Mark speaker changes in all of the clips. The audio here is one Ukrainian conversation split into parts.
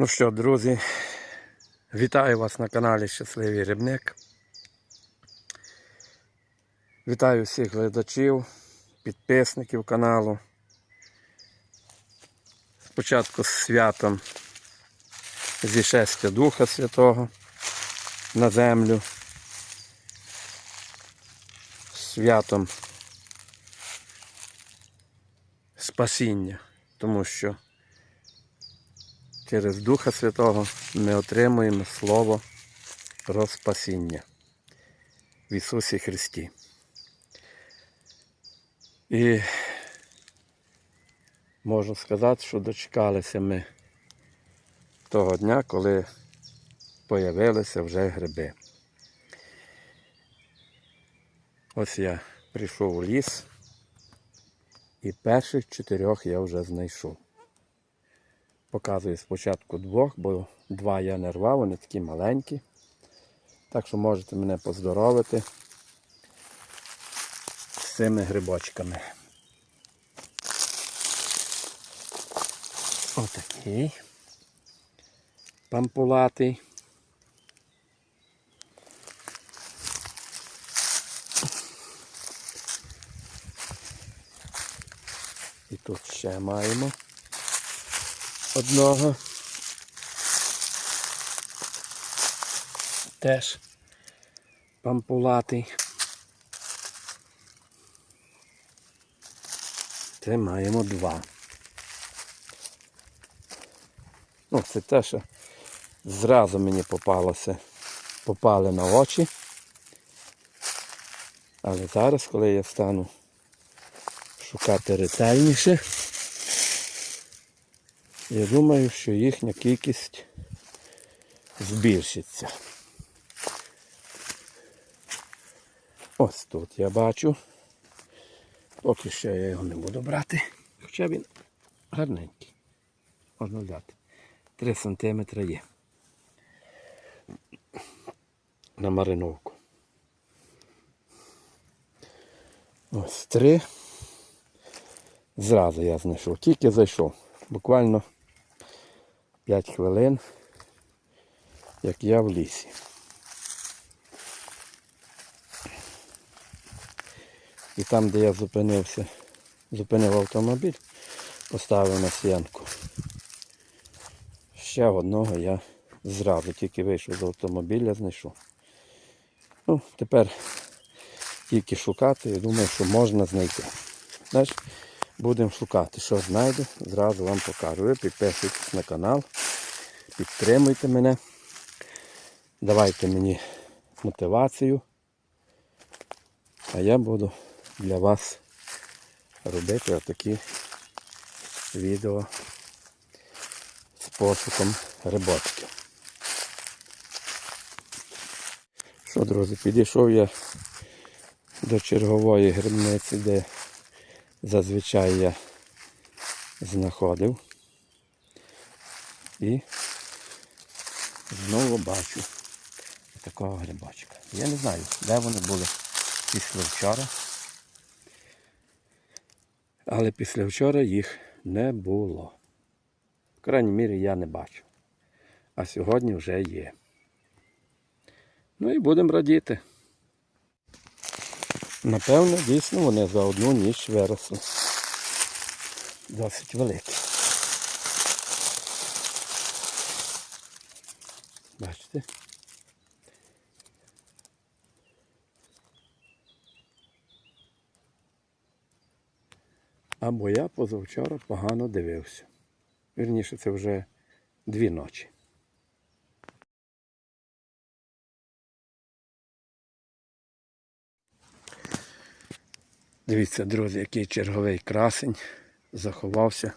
Speaker 1: Ну що, друзі, вітаю вас на каналі Щасливий Рибник. Вітаю всіх глядачів, підписників каналу. Спочатку з святом зішестя Духа Святого на землю. Святом спасіння, тому що через Духа Святого ми отримуємо Слово про спасіння в Ісусі Христі. І можу сказати, що дочекалися ми того дня, коли появилися вже гриби. Ось я прийшов у ліс і перших чотирьох я вже знайшов. Показую спочатку двох, бо два я не рвав, вони такі маленькі. Так що можете мене поздоровити з цими грибочками. Отакий. Пампулатий. І тут ще маємо одного. Теж пампулатий. Це маємо два. Ну, це те, що зразу мені попалося, попали на очі. Але зараз, коли я стану шукати ретельніше, я думаю, що їхня кількість збільшиться. Ось тут я бачу. Поки що я його не буду брати. Хоча він гарненький. Можна взяти. 3 см є. На мариновку. Ось три. Зразу я знайшов. Тільки зайшов. Буквально 5 хвилин, як я в лісі. І там, де я зупинився, зупинив автомобіль, поставив на сіянку. Ще одного я зразу тільки вийшов з автомобіля, знайшов. Ну, тепер тільки шукати і думаю, що можна знайти. Знаєш, будемо шукати, що знайду, зразу вам покажу. Ви підписуйтесь на канал, підтримуйте мене, давайте мені мотивацію, а я буду для вас робити отакі відео з пошуком рибочки. Що, друзі, підійшов я до чергової грибниці, де зазвичай я знаходив. І знову бачу такого грибочка. Я не знаю, де вони були після вчора. Але після вчора їх не було. В крайній мірі я не бачу. А сьогодні вже є. Ну і будемо радіти. Напевно, дійсно вони за одну ніч виросли. Досить великі. Бачите? Або я позавчора погано дивився. Вірніше, це вже дві ночі. Дивіться, друзі, який черговий красень заховався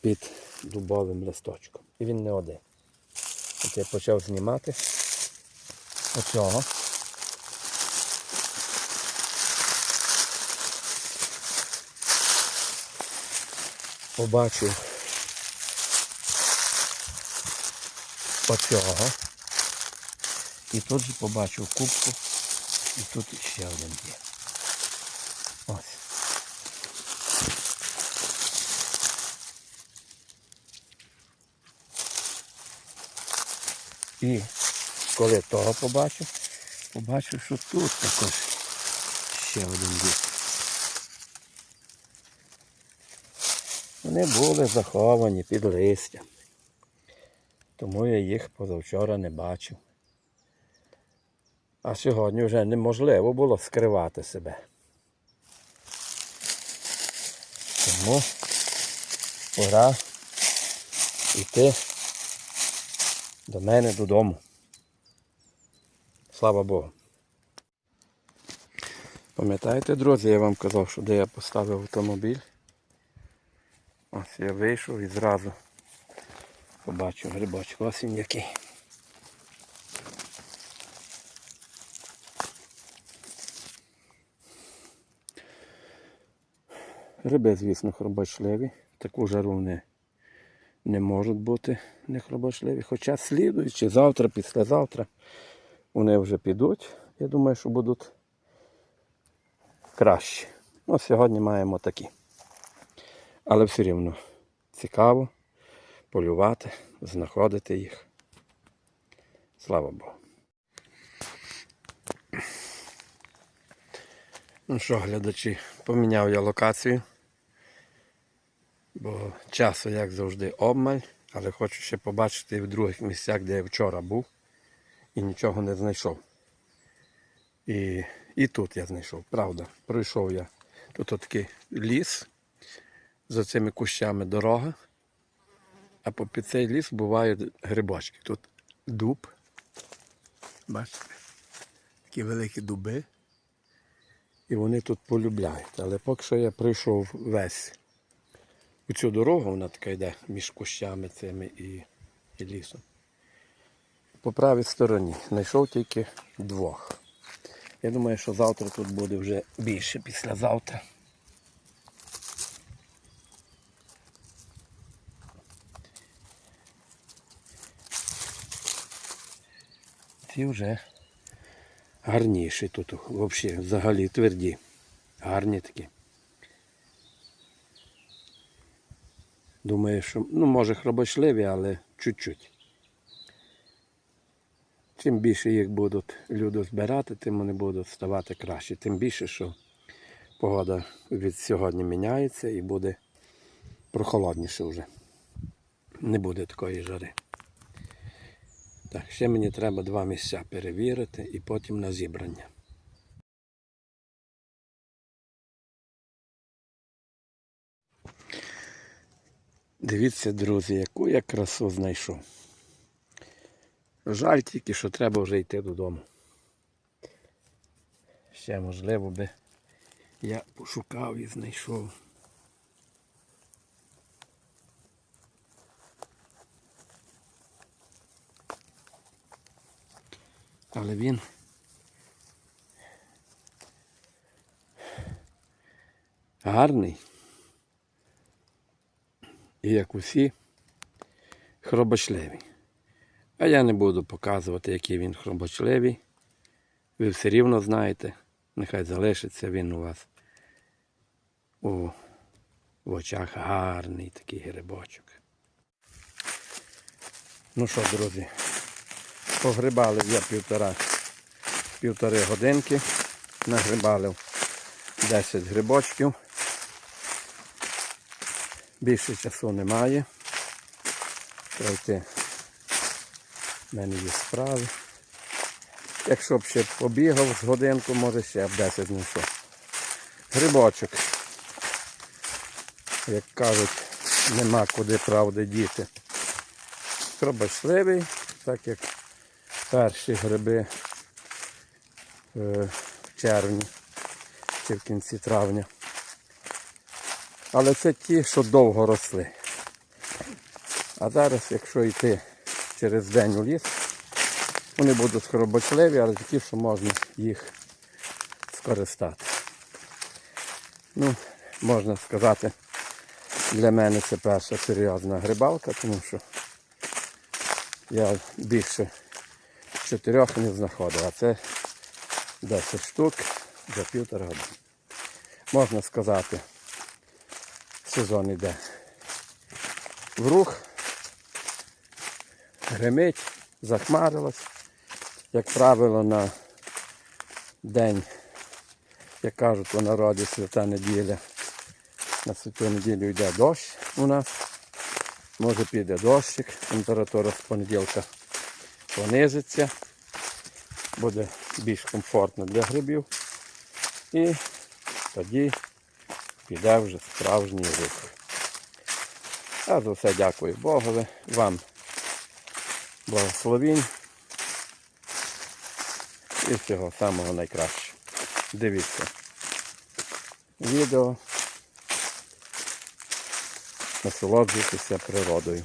Speaker 1: під дубовим листочком. І він не один. От я почав знімати оцього. Побачив оцього. І тут же побачив кубку. І тут ще один є. І коли того побачив, побачив, що тут також ще один ліс. Вони були заховані під листям. Тому я їх позавчора не бачив. А сьогодні вже неможливо було скривати себе. Тому пора йти до мене додому. Слава Богу. Пам'ятаєте, друзі, я вам казав, що де я поставив автомобіль. Ось я вийшов і зразу побачив грибочок. Ось він який. Гриби, звісно, хробочливі. Таку жару вони не можуть бути не хробочливі. Хоча слідуючи завтра, післязавтра вони вже підуть. Я думаю, що будуть кращі. Ну, сьогодні маємо такі. Але все рівно цікаво полювати, знаходити їх. Слава Богу. Ну що, глядачі, поміняв я локацію, бо часу, як завжди, обмаль, але хочу ще побачити в других місцях, де я вчора був і нічого не знайшов. І, і тут я знайшов, правда. Пройшов я. Тут такий ліс, за цими кущами дорога, а попід цей ліс бувають грибочки. Тут дуб. Бачите? Такі великі дуби. І вони тут полюбляють. Але поки що я прийшов весь у цю дорогу, вона така йде між кущами цими і, і лісом. По правій стороні знайшов тільки двох. Я думаю, що завтра тут буде вже більше післязавтра. Ці вже гарніші тут взагалі, тверді. Гарні такі. Думаю, що, ну, може, хробочливі, але чуть-чуть. Чим більше їх будуть люди збирати, тим вони будуть ставати краще. Тим більше, що погода від сьогодні міняється і буде прохолодніше вже. Не буде такої жари. Так, ще мені треба два місця перевірити і потім на зібрання. Дивіться, друзі, яку я красу знайшов. Жаль тільки, що треба вже йти додому. Ще можливо би я пошукав і знайшов. Але він гарний. І як усі хробочливі. А я не буду показувати, який він хробочливий. Ви все рівно знаєте, нехай залишиться він у вас у, в очах гарний такий грибочок. Ну що, друзі, погрибали я півтора, півтори годинки, нагрибали 10 грибочків. Більше часу немає. Пройти в мене є справи. Якщо б ще побігав з годинку, може ще б 10 знайшов. Грибочок. Як кажуть, нема куди правди діти. Хробочливий, так як перші гриби е, в червні чи в кінці травня. Але це ті, що довго росли. А зараз, якщо йти через день у ліс, вони будуть хробочливі, але такі, що можна їх скористати. Ну, можна сказати, для мене це перша серйозна грибалка, тому що я більше чотирьох не знаходив, а це 10 штук за півтора години. Можна сказати, сезон йде рух, гримить, захмарилось. Як правило, на день, як кажуть у народі, свята неділя. На святу неділю йде дощ у нас. Може піде дощик, температура з понеділка понизиться, буде більш комфортно для грибів. І тоді піде вже справжній рух. А за все дякую Богові, вам благословінь і всього самого найкращого. Дивіться відео, насолоджуйтеся природою.